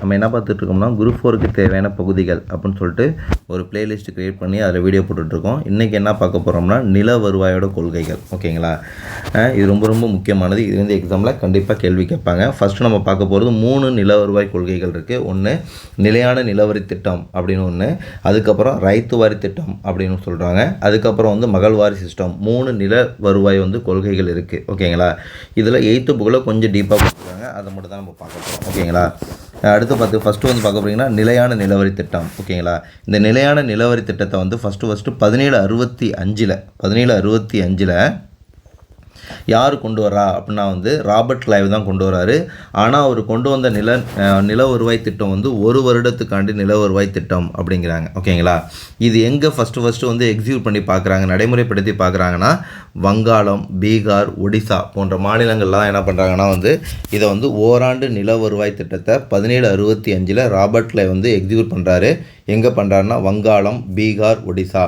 நம்ம என்ன பார்த்துட்டு இருக்கோம்னா குரூப் ஃபோருக்கு தேவையான பகுதிகள் அப்படின்னு சொல்லிட்டு ஒரு பிளேலிஸ்ட் க்ரியேட் பண்ணி அதில் வீடியோ போட்டுட்ருக்கோம். இன்றைக்கி என்ன பார்க்க போகிறோம்னா நில வருவாயோட கொள்கைகள். ஓகேங்களா? இது ரொம்ப ரொம்ப முக்கியமானது. இது வந்து எக்ஸாமில் கண்டிப்பாக கேள்வி கேட்பாங்க. ஃபஸ்ட்டு நம்ம பார்க்க போகிறது மூணு நில வருவாய் கொள்கைகள் இருக்குது ஒன்று நிலையான நிலவரி திட்டம் அப்படின்னு ஒன்று அதுக்கப்புறம் ரைத்து வாரி திட்டம் அப்படின்னு சொல்கிறாங்க அதுக்கப்புறம் வந்து மகள்வாரி சிஸ்டம் மூணு நில வருவாய் வந்து கொள்கைகள் இருக்குது ஓகேங்களா? இதில் எயித்து புக்கில் கொஞ்சம் டீப்பாக கொடுத்துருக்காங்க. அதை மட்டும் தான் நம்ம பார்க்க போகிறோம் ஓகேங்களா? அடுத்து பார்த்து ஃபஸ்ட்டு வந்து பார்க்க போகிறீங்கன்னா நிலையான நிலவரி திட்டம் ஓகேங்களா? இந்த நிலையான நிலவரி திட்டத்தை வந்து ஃபஸ்ட்டு ஃபஸ்ட்டு பதினேழு அறுபத்தி அஞ்சில் பதினேழு அறுபத்தி அஞ்சில் யார் கொண்டு வரா அப்படின்னா வந்து ராபர்ட் கிளைவ் தான் கொண்டு வராரு. ஆனால் அவர் கொண்டு வந்த நில நில வருவாய் திட்டம் வந்து ஒரு வருடத்துக்காண்டி நில வருவாய் திட்டம் அப்படிங்கிறாங்க. ஓகேங்களா? இது எங்கே ஃபஸ்ட்டு ஃபஸ்ட்டு வந்து எக்ஸிக்யூட் பண்ணி பார்க்குறாங்க நடைமுறைப்படுத்தி பார்க்குறாங்கன்னா வங்காளம் பீகார் ஒடிசா போன்ற மாநிலங்கள்லாம் என்ன பண்ணுறாங்கன்னா வந்து இதை வந்து ஓராண்டு நில வருவாய் திட்டத்தை பதினேழு அறுபத்தி அஞ்சில் ராபர்ட் கிளைவ் வந்து எக்ஸிக்யூட் பண்ணுறாரு எங்கே பண்ணுறாருன்னா வங்காளம் பீகார் ஒடிசா.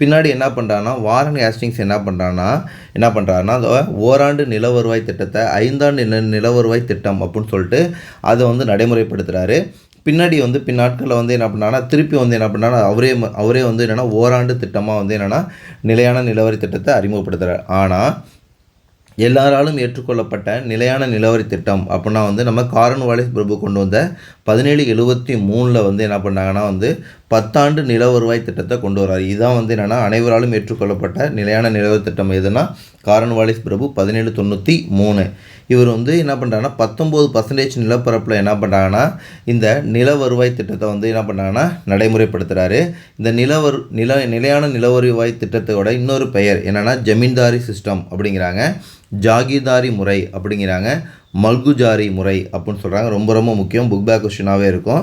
பின்னாடி என்ன பண்ணுறான்னா வாரன் ஹேஸ்டிங்ஸ் என்ன பண்ணுறான்னா என்ன பண்ணுறாருன்னா அந்த ஓராண்டு நில வருவாய் திட்டத்தை ஐந்தாண்டு நில வருவாய் திட்டம் அப்படின்னு சொல்லிட்டு அதை வந்து நடைமுறைப்படுத்துகிறாரு பின்னாடி வந்து பின்னாட்களில் வந்து என்ன பண்ணாங்கன்னா திருப்பி வந்து என்ன பண்ணாங்கன்னா அவரே அவரே வந்து என்னென்னா ஓராண்டு திட்டமாக வந்து என்னென்னா நிலையான நிலவரி திட்டத்தை அறிமுகப்படுத்துகிறார் ஆனால் எல்லாராலும் ஏற்றுக்கொள்ளப்பட்ட நிலையான நிலவரி திட்டம் அப்படின்னா வந்து நம்ம காரன் வாலிஸ் பிரபு கொண்டு வந்த பதினேழு எழுபத்தி மூணில் வந்து என்ன பண்ணாங்கன்னா வந்து பத்தாண்டு நில வருவாய் திட்டத்தை கொண்டு வராரு. இதுதான் வந்து என்னென்னா அனைவராலும் ஏற்றுக்கொள்ளப்பட்ட நிலையான நிலவு திட்டம். எதுனா காரன்வாலிஸ் பிரபு பதினேழு தொண்ணூற்றி மூணு. இவர் வந்து என்ன பண்ணுறாங்கன்னா பத்தொம்போது பர்சன்டேஜ் நிலப்பரப்பில் என்ன பண்ணுறாங்கன்னா இந்த நில வருவாய் திட்டத்தை வந்து என்ன பண்ணுறாங்கன்னா நடைமுறைப்படுத்துகிறாரு இந்த நிலவரு நில நிலையான நில வருவாய் திட்டத்தோட இன்னொரு பெயர் என்னென்னா ஜமீன்தாரி சிஸ்டம் அப்படிங்கிறாங்க. ஜாகிதாரி முறை அப்படிங்கிறாங்க. மல்குஜாரி முறை அப்படின்னு சொல்கிறாங்க ரொம்ப ரொம்ப முக்கியம். புக் பேக் கொஷினாகவே இருக்கும்.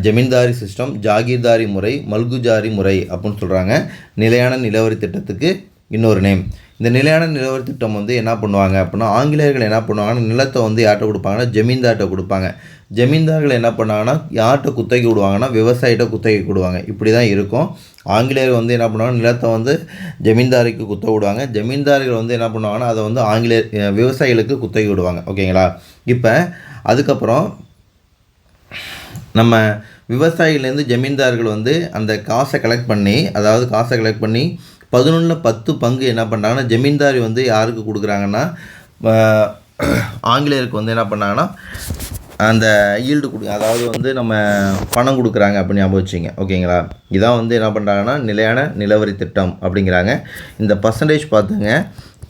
ஜமீன்தாரி சிஸ்டம் ஜாகிர்தாரி முறை மல்குஜாரி முறை அப்படின்னு சொல்கிறாங்க நிலையான நிலவரி திட்டத்துக்கு இன்னொரு நேம் இந்த நிலையான நிலவரி திட்டம் வந்து என்ன பண்ணுவாங்க அப்படின்னா ஆங்கிலேயர்கள் என்ன பண்ணுவாங்கன்னா நிலத்தை வந்து யார்கிட்ட கொடுப்பாங்கன்னா ஜமீன்தார்கிட்ட கொடுப்பாங்க. ஜமீன்தார்கள் என்ன பண்ணாங்கன்னா யார்கிட்ட குத்தகை விடுவாங்கன்னா விவசாயிகிட்ட குத்தகை விடுவாங்க. இப்படி தான் இருக்கும். ஆங்கிலேயர் வந்து என்ன பண்ணுவாங்க நிலத்தை வந்து ஜமீன்தாருக்கு குத்தகை விடுவாங்க. ஜமீன்தார்கள் வந்து என்ன பண்ணுவாங்கன்னா அதை வந்து ஆங்கிலேயர் விவசாயிகளுக்கு குத்தகை விடுவாங்க. ஓகேங்களா? இப்போ அதுக்கப்புறம் நம்ம விவசாயிகள்லேருந்து ஜமீன்தார்கள் வந்து அந்த காசை கலெக்ட் பண்ணி அதாவது காசை கலெக்ட் பண்ணி பதினொன்றில் பத்து பங்கு என்ன பண்ணுறாங்கன்னா ஜமீன்தாரி வந்து யாருக்கு கொடுக்குறாங்கன்னா ஆங்கிலேயருக்கு வந்து என்ன பண்ணாங்கன்னா அந்த ஈல்டு கொடு அதாவது வந்து நம்ம பணம் கொடுக்குறாங்க அப்படின்னு ஞாபகம் வச்சுங்க ஓகேங்களா? இதான் வந்து என்ன பண்ணுறாங்கன்னா நிலையான நிலவரி திட்டம் அப்படிங்கிறாங்க. இந்த பர்சன்டேஜ் பார்த்துங்க.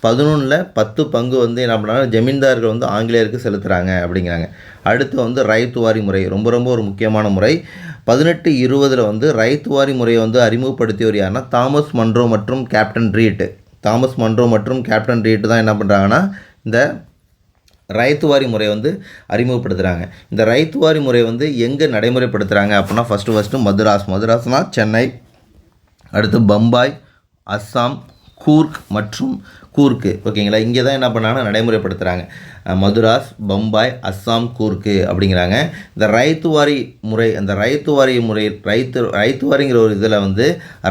பதினொன்றில் பத்து பங்கு வந்து என்ன பண்ணாங்கன்னா ஜமீன்தார்கள் வந்து ஆங்கிலேயருக்கு செலுத்துகிறாங்க அப்படிங்கிறாங்க. அடுத்து வந்து ரைத்துவாரி முறை ரொம்ப ரொம்ப ஒரு முக்கியமான முறை. பதினெட்டு இருபதில் வந்து ரைத்துவாரி முறையை வந்து அறிமுகப்படுத்தியவர் யாருன்னா தாமஸ் மன்ரோ மற்றும் கேப்டன் ரீட். தாமஸ் மன்றோ மற்றும் கேப்டன் ரீட் தான் என்ன பண்ணுறாங்கன்னா இந்த ரைத்துவாரி முறை வந்து அறிமுகப்படுத்துகிறாங்க இந்த ரைத்துவாரி முறை வந்து எங்கே நடைமுறைப்படுத்துகிறாங்க அப்படின்னா ஃபஸ்ட்டு ஃபஸ்ட்டு மதுராஸ். மதுராஸ்னால் சென்னை அடுத்து பம்பாய் அஸ்ஸாம் கூர்க் மற்றும் கூர்க்கு. ஓகேங்களா? இங்கே தான் என்ன பண்ணாங்கன்னா நடைமுறைப்படுத்துகிறாங்க மதுராஸ் பம்பாய் அஸ்ஸாம் கூர்க்கு அப்படிங்கிறாங்க. இந்த ரைத்துவாரி முறை அந்த ரைத்துவாரி முறை ரைத்து ரைத்துவாரிங்கிற ஒரு இதில் வந்து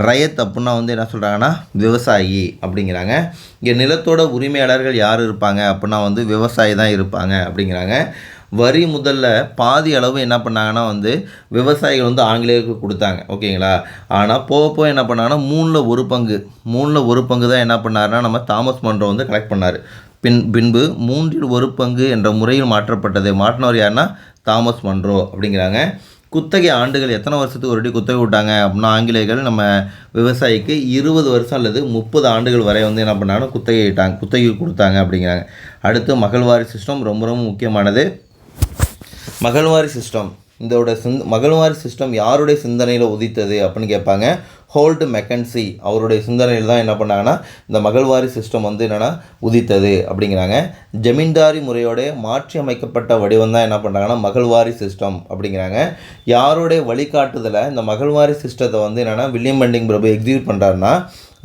ரயத் அப்புடின்னா வந்து என்ன சொல்கிறாங்கன்னா விவசாயி அப்படிங்கிறாங்க. இங்கே நிலத்தோட உரிமையாளர்கள் யார் இருப்பாங்க? அப்புடின்னா வந்து விவசாயி தான் இருப்பாங்க அப்படிங்கிறாங்க. வரி முதல்ல பாதி அளவு என்ன பண்ணாங்கன்னா வந்து விவசாயிகள் வந்து ஆங்கிலேயருக்கு கொடுத்தாங்க. ஓகேங்களா? ஆனால் போக போக என்ன பண்ணாங்கன்னா மூணில் ஒரு பங்கு மூணில் ஒரு பங்கு தான் என்ன பண்ணாருன்னா நம்ம தாமஸ் மன்றம் வந்து கலெக்ட் பண்ணார். பின் பின்பு மூன்றில் ஒரு பங்கு என்ற முறையில் மாற்றப்பட்டது. மாற்றினவர் யாருன்னா தாமஸ் மன்றோ அப்படிங்கிறாங்க. குத்தகை ஆண்டுகள் எத்தனை வருஷத்துக்கு ஒரு குத்தகை விட்டாங்க அப்படின்னா ஆங்கிலேயர்கள் நம்ம விவசாயிக்கு இருபது வருஷம் அல்லது முப்பது ஆண்டுகள் வரை வந்து என்ன பண்ணாங்கன்னா குத்தகை இட்டாங்க குத்தகை கொடுத்தாங்க அப்படிங்கிறாங்க. அடுத்து மகள்வாரி சிஸ்டம் ரொம்ப ரொம்ப முக்கியமானது. மகள்வாரி சிஸ்டம் இதோட சிந் மகள்வாரி சிஸ்டம் யாருடைய சிந்தனையில் உதித்தது அப்படின்னு கேட்பாங்க. ஹோல்டு மெக்கன்சி அவருடைய சிந்தனையில் தான் என்ன பண்ணாங்கன்னா இந்த மகள்வாரி சிஸ்டம் வந்து என்னென்னா உதித்தது அப்படிங்கிறாங்க. ஜமீன்தாரி முறையோட மாற்றி அமைக்கப்பட்ட வடிவம் தான் என்ன பண்ணுறாங்கன்னா மகள்வாரி சிஸ்டம் அப்படிங்கிறாங்க. யாருடைய வழிகாட்டுதலை இந்த மகள்வாரி சிஸ்டத்தை வந்து என்னென்னா வில்லியம் பெண்டிங் பிரபு எக்ஸிக்யூட் பண்ணுறாருன்னா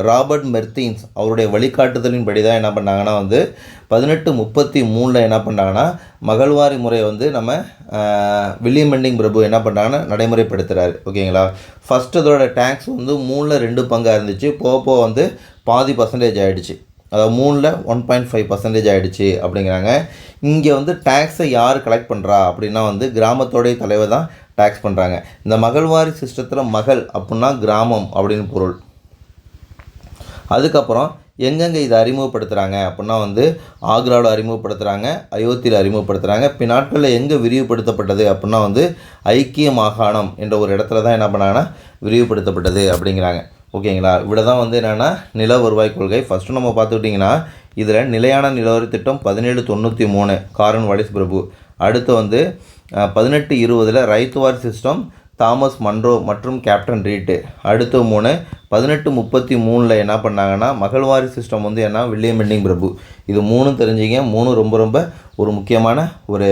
ராபர்ட் மெர்த்தின்ஸ் அவருடைய வழிகாட்டுதலின்படி தான் என்ன பண்ணாங்கன்னா வந்து பதினெட்டு முப்பத்தி மூணில் என்ன பண்ணாங்கன்னா மகள்வாரி முறை வந்து நம்ம வில்லியம் பெண்டிங் பிரபு என்ன பண்ணாங்கன்னா நடைமுறைப்படுத்துகிறாரு ஓகேங்களா? ஃபஸ்ட் அதோட டேக்ஸ் வந்து மூணில் ரெண்டு பங்காக இருந்துச்சு. போக போக வந்து பாதி பர்சன்டேஜ் ஆகிடுச்சு அதாவது மூணில் ஒன் பாயிண்ட் ஃபைவ் பர்சன்டேஜ் ஆகிடுச்சு அப்படிங்கிறாங்க. இங்கே வந்து டேக்ஸை யார் கலெக்ட் பண்ணுறா அப்படின்னா வந்து கிராமத்தோடைய தலைவர் தான் டேக்ஸ் பண்ணுறாங்க இந்த மகள்வாரி சிஸ்டத்தில் மகள் அப்படின்னா கிராமம் அப்படின்னு பொருள். அதுக்கப்புறம் எங்கெங்கே இதை அறிமுகப்படுத்துகிறாங்க அப்படின்னா வந்து ஆக்ராவில் அறிமுகப்படுத்துகிறாங்க அயோத்தியில் அறிமுகப்படுத்துகிறாங்க பின்னாட்களில் எங்கே விரிவுபடுத்தப்பட்டது அப்படின்னா வந்து ஐக்கிய மாகாணம் என்ற ஒரு இடத்துல தான் என்ன பண்ணாங்கன்னா விரிவுபடுத்தப்பட்டது அப்படிங்கிறாங்க. ஓகேங்களா? இவ்வளோ தான் வந்து என்னென்னா நில வருவாய் கொள்கை. ஃபஸ்ட்டு நம்ம பார்த்துக்கிட்டிங்கன்னா இதில் நிலையான நிலவரி திட்டம் பதினேழு தொண்ணூற்றி மூணு காரன் வாலிஸ் பிரபு. அடுத்து வந்து பதினெட்டு இருபதில் ரைத்துவார் சிஸ்டம் தாமஸ் மன்ரோ மற்றும் கேப்டன் ரீட்டு. அடுத்த மூணு பதினெட்டு முப்பத்தி மூணில் என்ன பண்ணாங்கன்னா மகள்வாரி சிஸ்டம் வந்து என்ன வில்லியம் பெண்டிங் பிரபு. இது மூணும் தெரிஞ்சுங்க. மூணும் ரொம்ப ரொம்ப ஒரு முக்கியமான ஒரு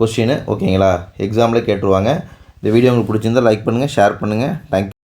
கொஷின் ஓகேங்களா எக்ஸாமில் கேட்டுருவாங்க. இந்த வீடியோ உங்களுக்கு பிடிச்சிருந்தா லைக் பண்ணுங்கள் ஷேர் பண்ணுங்கள் தேங்க்யூ